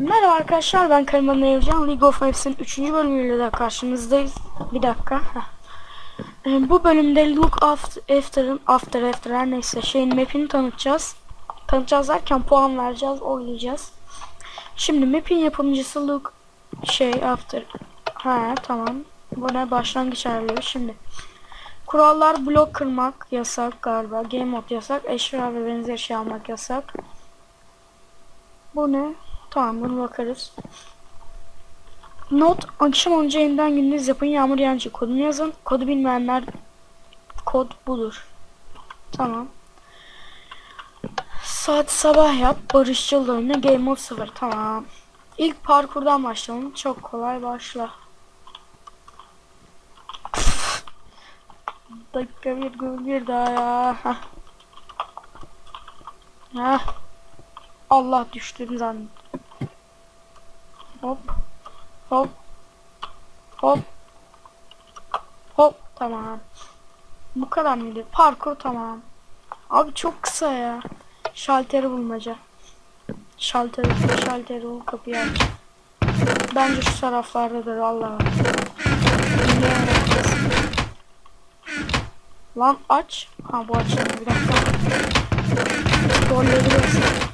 Merhaba arkadaşlar ben Kariman Evcan League of Legends'in 3. bölümüyle de karşınızdayız. Bir dakika. Ee, bu bölümde Look After After'ın After After her neyse şeyin map'ini tanıtacağız. Tanıtacağız derken puan vereceğiz, oynayacağız. Şimdi map'in yapımcısı Look şey After. Ha tamam. Bu ne başlangıç ayarlıyor şimdi. Kurallar blok kırmak yasak galiba. Game mode yasak. Eşya ve benzer şey almak yasak. Bu ne? Tamam bunu bakarız. Not akşam olunca yeniden gündüz yapın yağmur yağınca kodunu yazın. Kodu bilmeyenler kod budur. Tamam. Saat sabah yap. Barışçıl oyna. Game mode 0. Tamam. İlk parkurdan başlayalım. Çok kolay başla. Dakika bir gol bir daha ya. Heh. Heh. Allah düştüm zannettim. Hop. Hop. Hop. Hop. Tamam. Bu kadar mıydı? Parkur tamam. Abi çok kısa ya. Şalteri bulmaca. Şalteri, şalteri bul kapıyı aç. Bence şu taraflardadır Allah. Lan aç. Ha bu açılmıyor bir dakika. Rolleri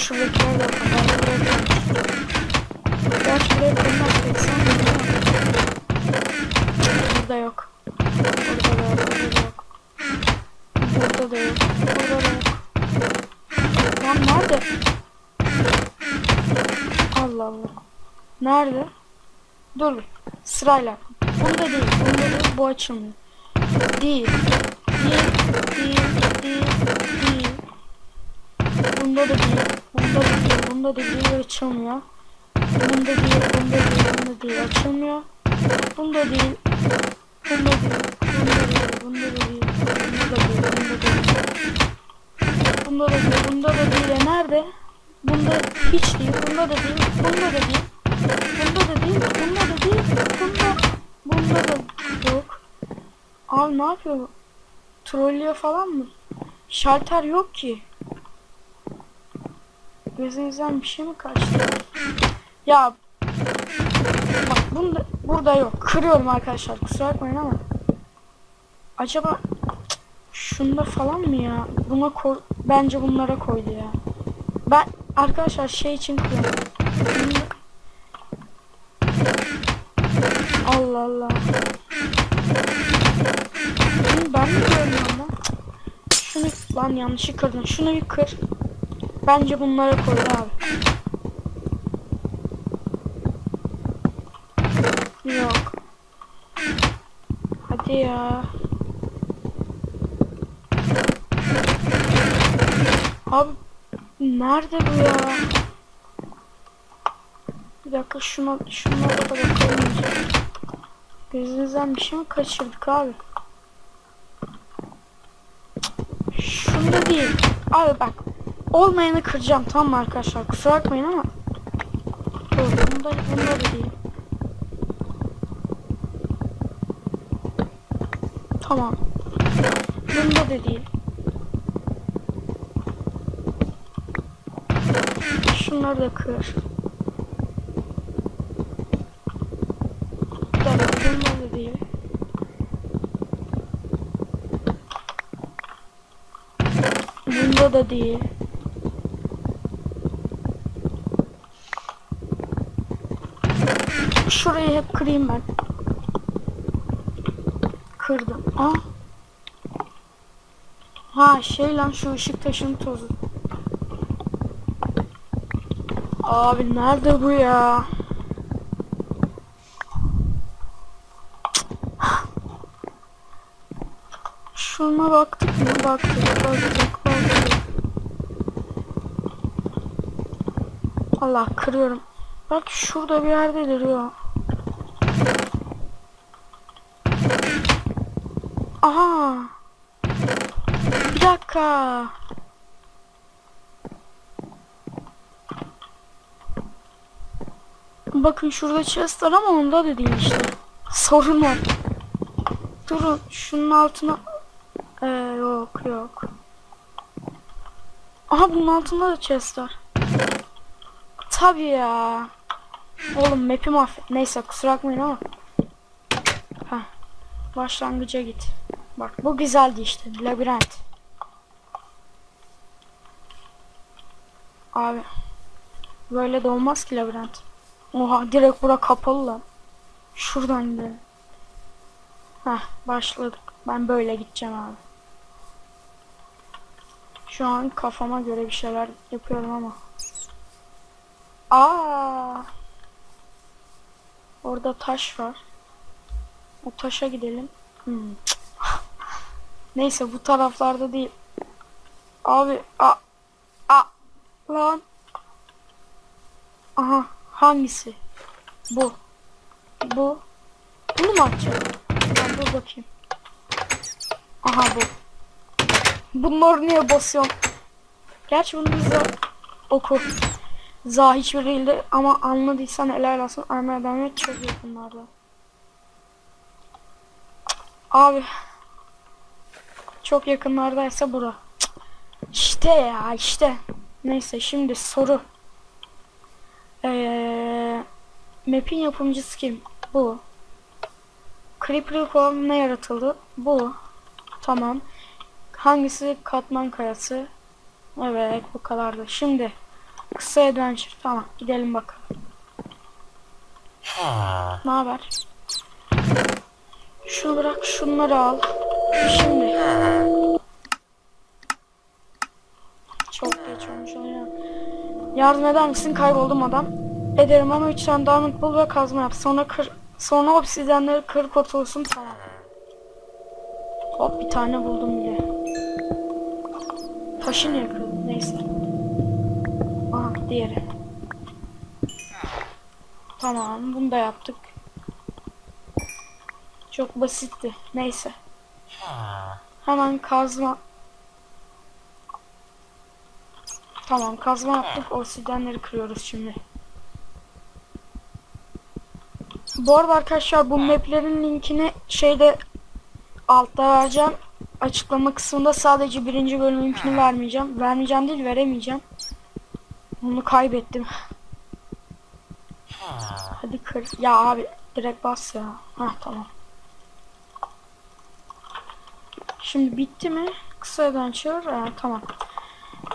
şuradakiler de. Ben şuraya koymak istedim. Burada yok. Burada da yok. Burada yok. Burada da yok. Burada da yok. Lan nerede? Allah Allah. Nerede? Dur. Sırayla. Bunda değil. Bunda değil. Bu açılmıyor. Değil. Değil. Değil. Değil. Bunda da değil. Bunda da değil. Bunda da değil. Açılmıyor. Bunda değil. Bunda değil. Bunda değil. Açılmıyor. Bunda değil. Bunda değil. Bunda değil. Bunda da değil. Bunda da değil. Bunda da değil. Bunda da değil. Bunda da değil. Nerede? Bunda hiç değil. Bunda da değil. Bunda da değil. Bunda da değil. Bunda da değil. Bunda bunda da yok. Abi ne yapıyor? Trollüyor falan mı? Şalter yok ki. Gözünüzden bir şey mi kaçtı? Ya bak bunda burada yok. Kırıyorum arkadaşlar. Kusura bakmayın ama. Acaba şunda falan mı ya? Buna koy bence bunlara koydu ya. Ben arkadaşlar şey için kırıyorum. Allah Allah. Ben mi görmüyorum lan? Şunu lan yanlışı kırdın. Şunu bir kır. Bence bunlara koy abi. Yok. Hadi ya. Abi nerede bu ya? Bir dakika şuna şunlara da bakalım. Gözünüzden bir şey mi kaçırdık abi? Şunda değil. Abi bak. Olmayanı kıracağım tamam mı arkadaşlar? Kusura bakmayın ama. Dur bunda, bunda da değil. Tamam. Bunda da değil. Şunları da kır. Bunda da değil. Bunda da değil. Şurayı hep kırayım ben. Kırdım. Aa. Ha şey lan şu ışık taşının tozu. Abi nerede bu ya? Şuna baktık mı? Baktık, baktık, baktık. Allah kırıyorum. Bak şurada bir yerde duruyor. Aha. Bir dakika. Bakın şurada chest var ama onda da değil işte. Sorun var. Durun şunun altına. Ee, yok yok. Aha bunun altında da chest var. Tabii ya. Oğlum map'i mahvet. Neyse kusura bakmayın ama. Heh. Başlangıca git. Bak bu güzeldi işte. Labirent. Abi. Böyle de olmaz ki labirent. Oha direkt bura kapalı lan. Şuradan gidelim. Heh başladık. Ben böyle gideceğim abi. Şu an kafama göre bir şeyler yapıyorum ama. Aa! Orada taş var. O taşa gidelim. Hmm. Neyse bu taraflarda değil. Abi a a lan. Aha hangisi? Bu. Bu. Bunu mu açacağım? Ben dur bakayım. Aha bu. Bunları niye basıyorum? Gerçi bunu biz de oku. Za hiçbir değildi ama anladıysan helal olsun. Armaya devam çok yakınlarda. Abi. Çok yakınlardaysa bura. İşte ya işte. Neyse şimdi soru. Ee, map'in yapımcısı kim? Bu. Creeper Home ne yaratıldı? Bu. Tamam. Hangisi katman kayası? Evet bu kadardı. Şimdi kısa adventure. Tamam gidelim bakalım. Ne haber? Şunu bırak şunları al. Şimdi. Çok geç olmuş oluyor. Yardım eder misin? Kayboldum adam. Ederim ama üç tane diamond bul ve kazma yap. Sonra kır, sonra obsidyenleri kır kurtulsun tamam. Hop bir tane buldum bile. Taşı niye kırdın? Neyse. Aha diğeri. Tamam bunu da yaptık. Çok basitti. Neyse. Hemen kazma. Tamam kazma yaptık. Obsidyenleri kırıyoruz şimdi. Bu arada arkadaşlar bu maplerin linkini şeyde altta vereceğim. Açıklama kısmında sadece birinci bölüm linkini vermeyeceğim. Vermeyeceğim değil veremeyeceğim. Bunu kaybettim. Hadi kır. Ya abi direkt bas ya. Hah tamam. Şimdi bitti mi? Kısa adventure. Ha, tamam.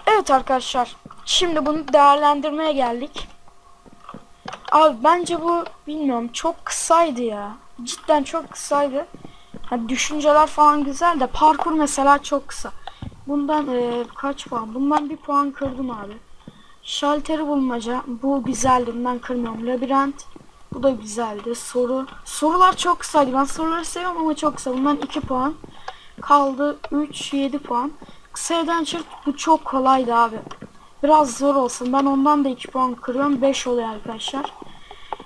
Evet arkadaşlar. Şimdi bunu değerlendirmeye geldik. Abi bence bu bilmiyorum çok kısaydı ya. Cidden çok kısaydı. Ha, düşünceler falan güzel de parkur mesela çok kısa. Bundan e, kaç puan? Bundan bir puan kırdım abi. Şalteri bulmaca. Bu güzeldi. Bundan kırmıyorum. Labirent. Bu da güzeldi. Soru. Sorular çok kısaydı. Ben soruları seviyorum ama çok kısa. Bundan 2 puan. Kaldı 3, 7 puan. Kısa adventure bu çok kolaydı abi. Biraz zor olsun. Ben ondan da 2 puan kırıyorum. 5 oluyor arkadaşlar.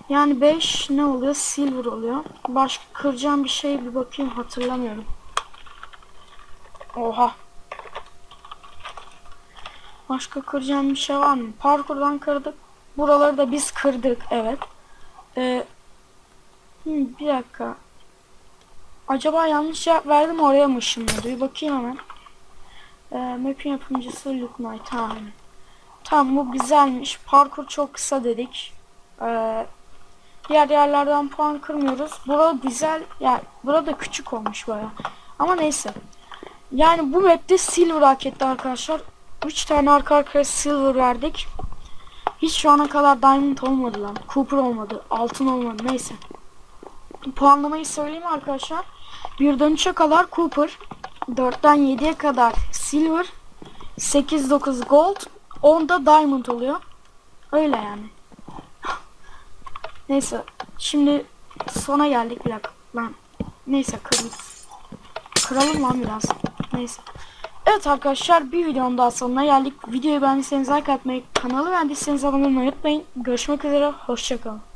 Yani 5 ne oluyor? Silver oluyor. Başka kıracağım bir şey bir bakayım hatırlamıyorum. Oha. Başka kıracağım bir şey var mı? Parkurdan kırdık. Buraları da biz kırdık. Evet. Ee, hmm, bir dakika. Acaba yanlış cevap verdim oraya mı ışınladı? Bir bakayım hemen. Ee, map'in yapımcısı Luke Knight. Ha. Tamam bu güzelmiş. Parkur çok kısa dedik. Ee, diğer yerlerden puan kırmıyoruz. Burada güzel. Yani burada küçük olmuş baya. Ama neyse. Yani bu map'te silver hak etti arkadaşlar. 3 tane arka arkaya silver verdik. Hiç şu ana kadar diamond olmadı lan. Cooper olmadı. Altın olmadı. Neyse. Puanlamayı söyleyeyim arkadaşlar. 1'den 3'e kadar Cooper. 4'ten 7'ye kadar silver. 8-9 gold. 10'da diamond oluyor. Öyle yani. Neyse. Şimdi sona geldik bir dakika. Lan. Neyse kıralım. Kıralım lan biraz. Neyse. Evet arkadaşlar bir videonun daha sonuna geldik. Videoyu beğendiyseniz like atmayı, kanalı beğendiyseniz abone olmayı unutmayın. Görüşmek üzere. Hoşçakalın.